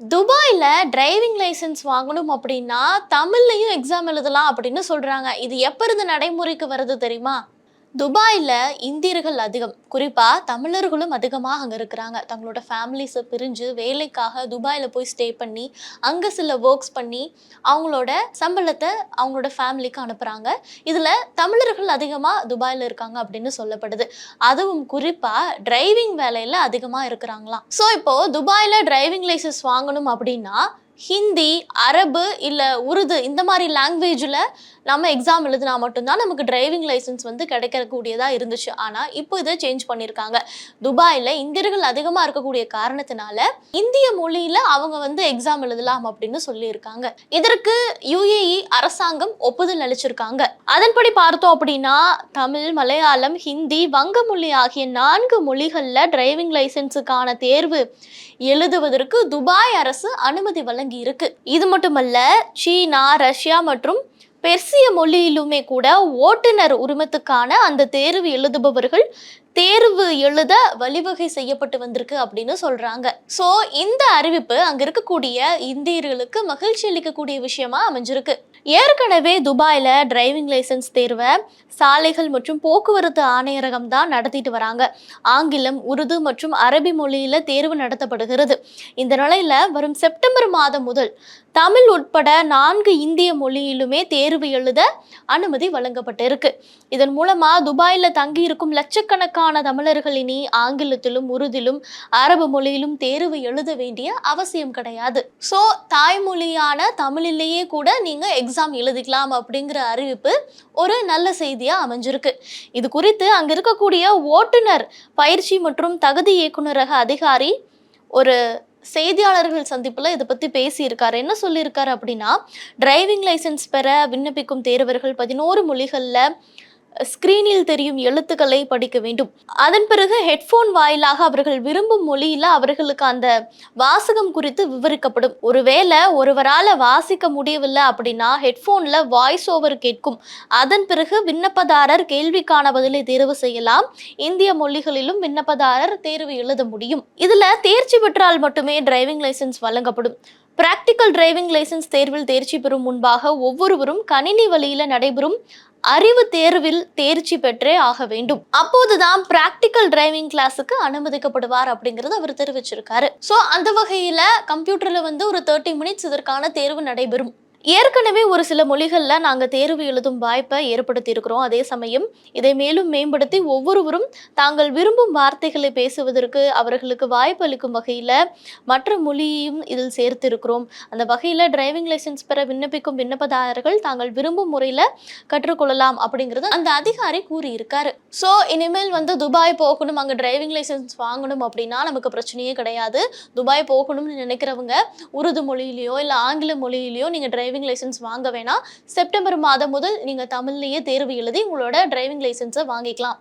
துபாயில் driving licence வாங்கணும் அப்படின்னா தமிழ்லையும் எக்ஸாம் எழுதலாம் அப்படின்னு சொல்கிறாங்க இது எப்போ இருந்து நடைமுறைக்கு வருது தெரியுமா? துபாயில் இந்தியர்கள் அதிகம். குறிப்பாக தமிழர்களும் அதிகமாக அங்கே இருக்கிறாங்க. தங்களோட ஃபேமிலிஸை பிரிஞ்சு வேலைக்காக துபாயில் போய் ஸ்டே பண்ணி அங்கே சில ஒர்க்ஸ் பண்ணி அவங்களோட சம்பளத்தை அவங்களோட ஃபேமிலிக்கு அனுப்புகிறாங்க இதில் தமிழர்கள் அதிகமாக துபாயில் இருக்காங்க அப்படின்னு சொல்லப்படுது. அதுவும் குறிப்பாக டிரைவிங் வேலையில் அதிகமாக இருக்கிறாங்களாம். ஸோ இப்போது துபாயில் டிரைவிங் லைசன்ஸ் வாங்கணும் அப்படின்னா ஹிந்தி அரபு இல்லை உருது இந்த மாதிரி லாங்குவேஜில் நம்ம எக்ஸாம் எழுதினா மட்டும்தான் நமக்கு டிரைவிங் லைசன்ஸ் வந்து கிடைக்கக்கூடியதாக இருந்துச்சு. ஆனால் இப்போ இதை சேஞ்ச் பண்ணியிருக்காங்க துபாயில் இந்தியர்கள் அதிகமாக இருக்கக்கூடிய காரணத்தினால இந்திய மொழியில் அவங்க வந்து எக்ஸாம் எழுதலாம் அப்படின்னு சொல்லியிருக்காங்க. இதற்கு யுஏஇ அரசாங்கம் ஒப்புதல் அளிச்சிருக்காங்க. அதன்படி பார்த்தோம் அப்படின்னா தமிழ் மலையாளம் ஹிந்தி வங்க மொழி ஆகிய நான்கு மொழிகளில் டிரைவிங் லைசன்ஸுக்கான தேர்வு எழுதுவதற்கு துபாய் அரசு அனுமதி வழங்கி இருக்கு இது மட்டுமல்ல சீனா ரஷ்யா மற்றும் பெர்சிய மொழியிலுமே கூட ஓட்டுநர் உரிமத்துக்கான அந்த தேர்வு எழுதுபவர்கள் தேர்வு எழுத வழிவகை செய்யப்பட்டு வந்திருக்கு அப்படின்னு சொல்றாங்க. ஸோ இந்த அறிவிப்பு அங்க இருக்கக்கூடிய இந்தியர்களுக்கு மகிழ்ச்சி அளிக்கக்கூடிய விஷயமா அமைஞ்சிருக்கு. ஏற்கனவே துபாயில் டிரைவிங் லைசன்ஸ் தேர்வை சாலைகள் மற்றும் போக்குவரத்து ஆணையரகம் தான் நடத்திட்டு வராங்க. ஆங்கிலம் உருது மற்றும் அரபி மொழியில் தேர்வு நடத்தப்படுகிறது. இந்த நிலையில் வரும் செப்டம்பர் மாதம் முதல் தமிழ் உட்பட நான்கு இந்திய மொழியிலுமே தேர்வு எழுத அனுமதி வழங்கப்பட்டிருக்கு. இதன் மூலமா துபாயில் தங்கியிருக்கும் லட்சக்கணக்கான தமிழர்கள் இனி ஆங்கிலத்திலும் உருதிலும் அரபு மொழியிலும் தேர்வு எழுத வேண்டிய அவசியம் கிடையாது. ஸோ தாய்மொழியான தமிழிலேயே கூட நீங்க எக்ஸாம் எழுதிக்கலாம் அப்படிங்கிற அறிவிப்பு ஒரு நல்ல செய்தியாக அமைஞ்சிருக்கு. இது குறித்து அங்கே இருக்கக்கூடிய ஓட்டுநர் பயிற்சி மற்றும் தகுதி இயக்குநரக அதிகாரி ஒரு செய்தியாளர்கள் சந்திப்பில் இதை பற்றி பேசியிருக்காரு. என்ன சொல்லியிருக்காரு அப்படின்னா டிரைவிங் லைசென்ஸ் பெற விண்ணப்பிக்கும் தேர்வர்கள் பதினோரு மொழிகளில் ஸ்கிரீனில் தெரியும் எழுத்துக்களை படிக்க வேண்டும். அதன் பிறகு ஹெட்ஃபோன் வாயிலாக அவர்கள் விரும்பும் மொழியில் அவர்களுக்கு அந்த வாசகம் குறித்து விவரிக்கப்படும். ஒருவேளை ஒருவரால் வாசிக்க முடியவில்லை அப்படின்னா ஹெட்ஃபோனில் வாய்ஸ் ஓவர் கேட்கும். அதன் பிறகு விண்ணப்பதாரர் கேள்விக்கான பதிலை தேர்வு செய்யலாம். இந்திய மொழிகளிலும் விண்ணப்பதாரர் தேர்வு எழுத முடியும். இதில் தேர்ச்சி பெற்றால் மட்டுமே டிரைவிங் லைசென்ஸ் வழங்கப்படும். பிராக்டிக்கல் டிரைவிங் லைசென்ஸ் தேர்வில் தேர்ச்சி பெறும் முன்பாக ஒவ்வொருவரும் கணினி வழியில் நடைபெறும் அறிவு தேர்வில் தேர்ச்சி பெற்றே ஆக வேண்டும். அப்போதுதான் பிராக்டிக்கல் டிரைவிங் கிளாஸுக்கு அனுமதிக்கப்படுவார் அப்படிங்கறது அவர் தெரிவிச்சிருக்காரு. ஸோ அந்த வகையில கம்ப்யூட்டர்ல வந்து ஒரு தேர்ட்டி மினிட்ஸ் இதற்கான தேர்வு நடைபெறும். ஏற்கனவே ஒரு சில மொழிகளில் நாங்கள் தேர்வு எழுதும் வாய்ப்பை ஏற்படுத்தி இருக்கிறோம் அதே சமயம் இதை மேலும் மேம்படுத்தி ஒவ்வொருவரும் தாங்கள் விரும்பும் வார்த்தைகளை பேசுவதற்கு அவர்களுக்கு வாய்ப்பு அளிக்கும் வகையில் மற்ற மொழியையும் இதில் சேர்த்திருக்கிறோம். அந்த வகையில் டிரைவிங் லைசன்ஸ் பெற விண்ணப்பிக்கும் விண்ணப்பதாரர்கள் தாங்கள் விரும்பும் முறையில் கற்றுக்கொள்ளலாம் அப்படிங்கிறது அந்த அதிகாரி கூறியிருக்காரு. ஸோ இனிமேல் வந்து துபாய் போகணும் அங்கே டிரைவிங் லைசென்ஸ் வாங்கணும் அப்படின்னா நமக்கு பிரச்சனையே கிடையாது. துபாய் போகணும்னு நினைக்கிறவங்க உருது மொழியிலையோ இல்லை ஆங்கில மொழியிலையோ நீங்கள் டிரைவிங் லைசென்ஸ் வாங்க வேணாம். செப்டம்பர் மாதம் முதல் நீங்கள் தமிழ்லேயே தேர்வு எழுதி உங்களோட டிரைவிங் லைசென்ஸை வாங்கிக்கலாம்.